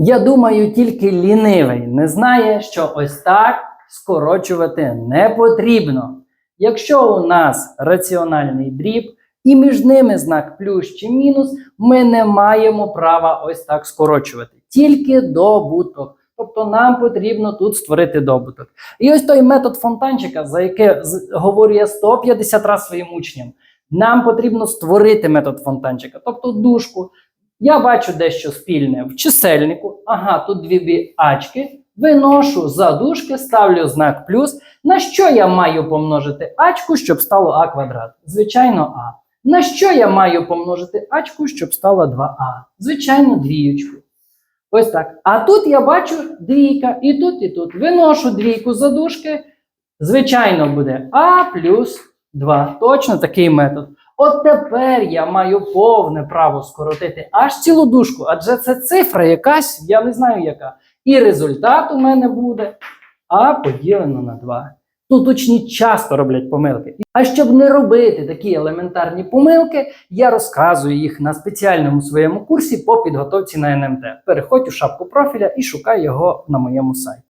Я думаю, тільки лінивий не знає, що ось так скорочувати не потрібно. Якщо у нас раціональний дріб і між ними знак плюс чи мінус, ми не маємо права ось так скорочувати. Тільки добуток. Тобто нам потрібно тут створити добуток. І ось той метод фонтанчика, за яке з- говорю я 150 разів своїм учням, нам потрібно створити метод фонтанчика, тобто дужку. Я бачу дещо спільне в чисельнику. Ага, тут дві бі ачки. Виношу за дужки, ставлю знак плюс. На що я маю помножити ачку, щоб стало а квадрат? Звичайно, а. На що я маю помножити ачку, щоб стало 2а? Звичайно, двіючку. Ось так. А тут я бачу двійка, і тут, і тут. Виношу двійку за дужки. Звичайно, буде а плюс 2. Точно такий метод. От тепер я маю повне право скоротити аж цілу дужку, адже це цифра якась, я не знаю яка. І результат у мене буде а поділено на 2. Тут учні часто роблять помилки. А щоб не робити такі елементарні помилки, я розказую їх на спеціальному своєму курсі по підготовці на НМТ. Переходь у шапку профіля і шукай його на моєму сайті.